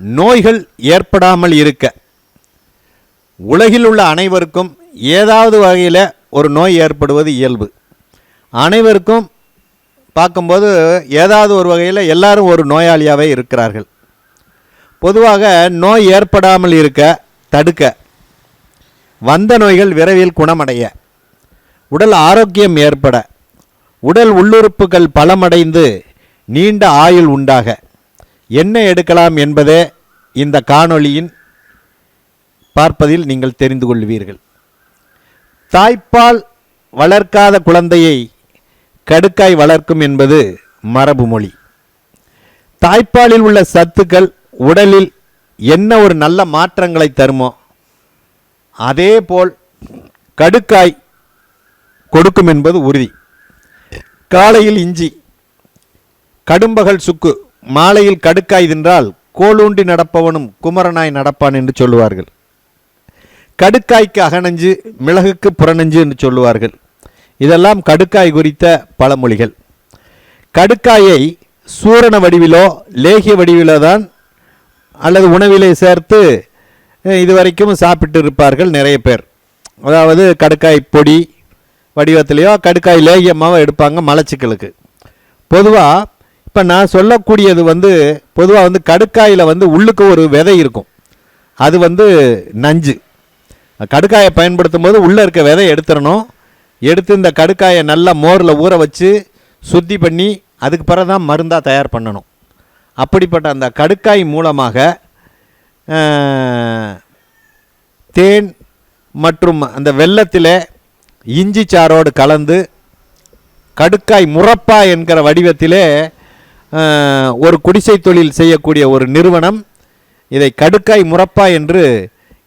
நோய்கள் ஏற்படாமல் இருக்க. உலகில் உள்ள அனைவருக்கும் ஏதாவது வகையில் ஒரு நோய் ஏற்படுவது இயல்பு. அனைவருக்கும் பார்க்கும்போது ஏதாவது ஒரு வகையில் எல்லாரும் ஒரு நோயாளியாகவே இருக்கிறார்கள். பொதுவாக நோய் ஏற்படாமல் இருக்க தடுக்க வந்த நோய்கள் விரைவில் குணமடைய உடல் ஆரோக்கியம் ஏற்பட உடல் உள்ளுறுப்புகள் பலமடைந்து நீண்ட ஆயுள் உண்டாக என்ன எடுக்கலாம் என்பதே இந்த காணொளியின் பார்ப்பதில் நீங்கள் தெரிந்து கொள்வீர்கள். தாய்ப்பால் வளர்க்காத குழந்தையை கடுக்காய் வளர்க்கும் என்பது மரபு மொழி. தாய்ப்பாலில் உள்ள சத்துக்கள் உடலில் என்ன ஒரு நல்ல மாற்றங்களை தருமோ அதேபோல் கடுக்காய் கொடுக்கும் என்பது உறுதி. காலையில் இஞ்சி கடும்பகல் சுக்கு மாலையில் கடுக்காய் தின்றால் கோலூண்டி நடப்பவனும் குமரனாய் நடப்பான் என்று சொல்லுவார்கள். கடுக்காய்க்கு அகநஞ்சு மிளகுக்கு புறநஞ்சு என்று சொல்லுவார்கள். இதெல்லாம் கடுக்காய் குறித்த பழமொழிகள். கடுக்காயை சூரண வடிவிலோ லேகிய வடிவிலோ தான் அல்லது உணவிலே சேர்த்து இது இதுவரைக்கும் சாப்பிட்டு இருப்பார்கள் நிறைய பேர். அதாவது கடுக்காய் பொடி வடிவத்திலேயோ கடுக்காய் லேகியமாவோ எடுப்பாங்க மலச்சிக்கலுக்கு. பொதுவாக இப்போ நான் சொல்லக்கூடியது வந்து பொதுவாக வந்து கடுக்காயில் வந்து உள்ளுக்கு ஒரு விதை இருக்கும். அது வந்து நஞ்சு. கடுக்காயை பயன்படுத்தும் போது உள்ளே இருக்க விதை எடுத்துடணும். எடுத்து இந்த கடுக்காயை நல்லா மோரில் ஊற வச்சு சுத்தி பண்ணி அதுக்கு பிறகு தான் மருந்தாக தயார் பண்ணணும். அப்படிப்பட்ட அந்த கடுக்காய் மூலமாக தேன் மற்றும் அந்த வெள்ளத்தில் இஞ்சி சாரோடு கலந்து கடுக்காய் முறப்பா என்கிற வடிவத்திலே ஒரு குடிசை தொழில் செய்யக்கூடிய ஒரு நிறுவனம் இதை கடுக்காய் முறப்பா என்று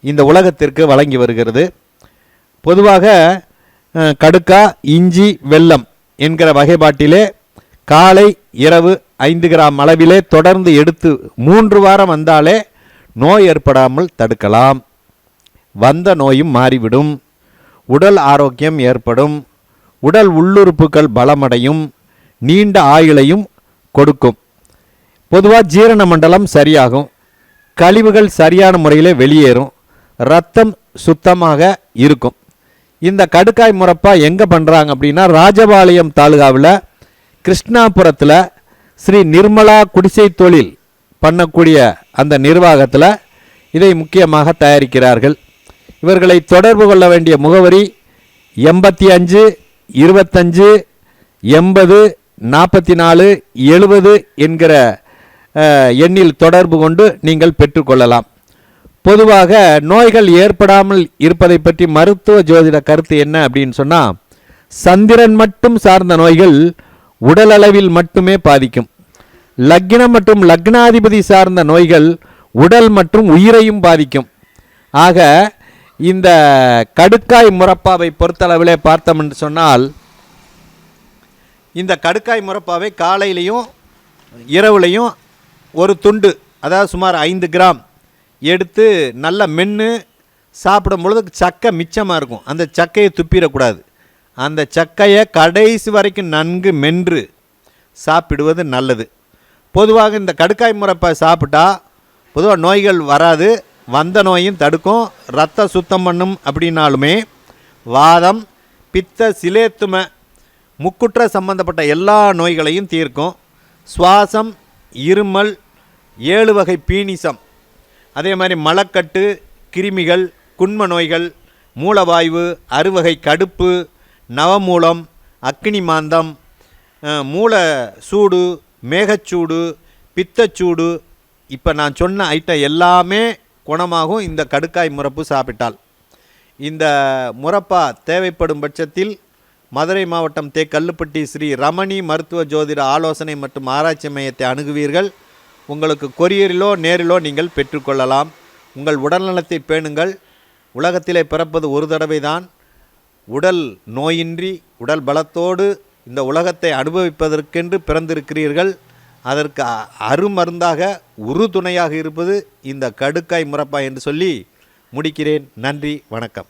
இந்த உலகத்திற்கு வழங்கி வருகிறது. பொதுவாக கடுக்கா இஞ்சி வெல்லம் என்கிற வகைப்பாட்டிலே காலை இரவு ஐந்து கிராம் அளவிலே தொடர்ந்து எடுத்து மூன்று வாரம் வந்தாலே நோய் ஏற்படாமல் தடுக்கலாம். வந்த நோயும் மாறிவிடும். உடல் ஆரோக்கியம் ஏற்படும். உடல் உள்ளுறுப்புகள் பலமடையும். நீண்ட ஆயுளையும் கொடுக்கும். பொதுவாக ஜீரண மண்டலம் சரியாகும். கழிவுகள் சரியான முறையில் வெளியேறும். ரத்தம் சுத்தமாக இருக்கும். இந்த கடுக்காய் முறப்பா எங்கே பண்ணுறாங்க அப்படின்னா ராஜபாளையம் தாலுகாவில் கிருஷ்ணாபுரத்தில் ஸ்ரீ நிர்மலா குடிசை தொழில் பண்ணக்கூடிய அந்த நிர்வாகத்தில் இதை முக்கியமாக தயாரிக்கிறார்கள். இவர்களை தொடர்பு கொள்ள வேண்டிய முகவரி எண்பத்தி அஞ்சு இருபத்தஞ்சு எண்பது நாற்பத்தி நாலு எழுபது என்கிற எண்ணில் தொடர்பு கொண்டு நீங்கள் பெற்றுக்கொள்ளலாம். பொதுவாக நோய்கள் ஏற்படாமல் இருப்பதை பற்றி மருத்துவ ஜோதிட கருத்து என்ன அப்படின்னு சொன்னால் சந்திரன் மட்டும் சார்ந்த நோய்கள் உடலளவில் மட்டுமே பாதிக்கும். லக்னம் மற்றும் லக்னாதிபதி சார்ந்த நோய்கள் உடல் மற்றும் உயிரையும் பாதிக்கும். ஆக இந்த கடுக்காய் முரப்பாவை பொறுத்தளவிலே பார்த்தோம்னு சொன்னால் இந்த கடுக்காய் முறப்பாவை காலையிலையும் இரவுலையும் ஒரு துண்டு அதாவது சுமார் ஐந்து கிராம் எடுத்து நல்லா மென்று சாப்பிடும் பொழுது சக்கை மிச்சமாக இருக்கும். அந்த சக்கையை துப்பிடக்கூடாது. அந்த சக்கையை கடைசி வரைக்கும் நன்கு மென்று சாப்பிடுவது நல்லது. பொதுவாக இந்த கடுக்காய் முறப்பை சாப்பிட்டா பொதுவாக நோய்கள் வராது. வந்த நோயும் தடுக்கும். ரத்த சுத்தம் பண்ணும் அப்படின்னாலுமே வாதம் பித்த சிலேத்தும முக்குற்ற சம்பந்தப்பட்ட எல்லா நோய்களையும் தீர்க்கும். சுவாசம் இருமல் ஏழு வகை பீனிசம். அதே மாதிரி மலக்கட்டு கிருமிகள் குண்ம நோய்கள் மூலவாய்வு அறுவகை கடுப்பு நவமூலம் அக்னி மாந்தம் மூல சூடு மேகச்சூடு பித்தச்சூடு. இப்போ நான் சொன்ன ஐட்டம் எல்லாமே குணமாகும். இந்த கடுக்காய் முறப்பு சாப்பிட்டால். இந்த முறப்பா தேவைப்படும் பட்சத்தில் மதுரை மாவட்டம் தே கல்லுப்பட்டி ஸ்ரீ ரமணி மருத்துவ ஜோதிட ஆலோசனை மற்றும் ஆராய்ச்சி மையத்தை அணுகுவீர்கள். உங்களுக்கு கொரியரிலோ நேரிலோ நீங்கள் பெற்றுக்கொள்ளலாம். உங்கள் உடல்நலத்தை பேணுங்கள். உலகத்திலே பிறப்பது ஒரு தடவை தான் உடல் நோயின்றி உடல் பலத்தோடு இந்த உலகத்தை அனுபவிப்பதற்கென்று பிறந்திருக்கிறீர்கள். அதற்கு அ- அருமருந்தாக உறுதுணையாக இருப்பது இந்த கடுக்காய் முறப்பா என்று சொல்லி முடிக்கிறேன். நன்றி வணக்கம்.